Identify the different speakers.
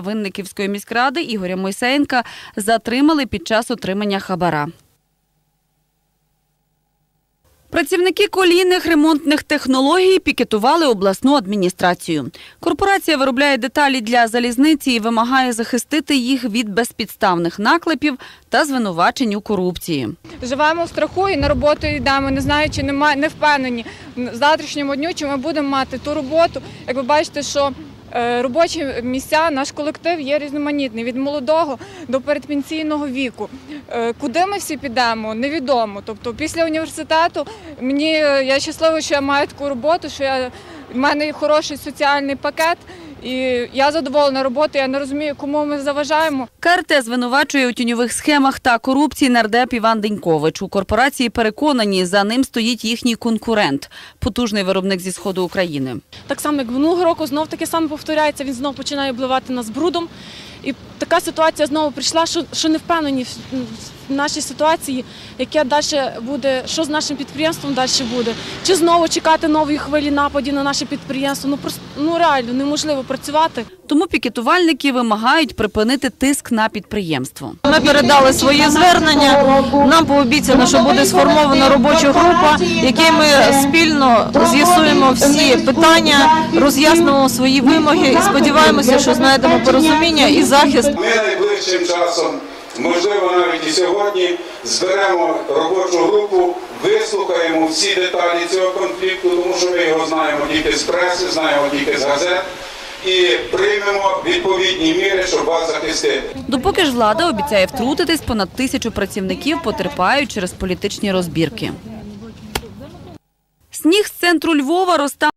Speaker 1: Винниківської міськради Ігоря Мойсеєнка затримали під час отримання хабара. Працівники колійних ремонтних технологій пікетували обласну адміністрацію. Корпорація виробляє деталі для залізниці і вимагає захистити їх від безпідставних наклепів та звинувачень у корупції.
Speaker 2: Живемо в страху і на роботу йдемо, не знаючи, не впевнені в завтрашньому дню, чи ми будемо мати ту роботу. Як ви бачите, що робочі місця, наш колектив є різноманітний від молодого до передпенсійного віку. Е, Куди ми всі підемо, невідомо. Тобто, після університету мені е, я щаслива, що я маю таку роботу, що я в мене хороший соціальний пакет. І я задоволена роботою, я не розумію, кому ми заважаємо.
Speaker 1: КРТ звинувачує у тіньових схемах та корупції нардеп Іван Денькович. У корпорації переконані, за ним стоїть їхній конкурент – потужний виробник зі сходу України.
Speaker 3: Так само, як минулого року, знов таке саме повторяється, він знов починає обливати нас брудом. І така ситуація знову прийшла, що, що не впевнені в, нашій ситуації, яке далі буде, що з нашим підприємством далі буде. Чи знову чекати нової хвилі нападів на наше підприємство? Ну просто ну реально неможливо працювати.
Speaker 1: Тому пікетувальники вимагають припинити тиск на підприємство.
Speaker 4: Ми передали свої звернення. Нам пообіцяно, що буде сформована робоча група, в якій ми спільно з'ясуємо всі питання, роз'яснимо свої вимоги і сподіваємося, що знайдемо порозуміння і захист.
Speaker 5: Ми найближчим часом, можливо, навіть і сьогодні, зберемо робочу групу, вислухаємо всі деталі цього конфлікту, тому що ми його знаємо тільки з преси, знаємо тільки з газет, і приймемо відповідні міри, щоб вас захистити.
Speaker 1: Допоки ж влада обіцяє втрутитись, понад тисячу працівників потерпають через політичні розбірки. Сніг з центру Львова розтав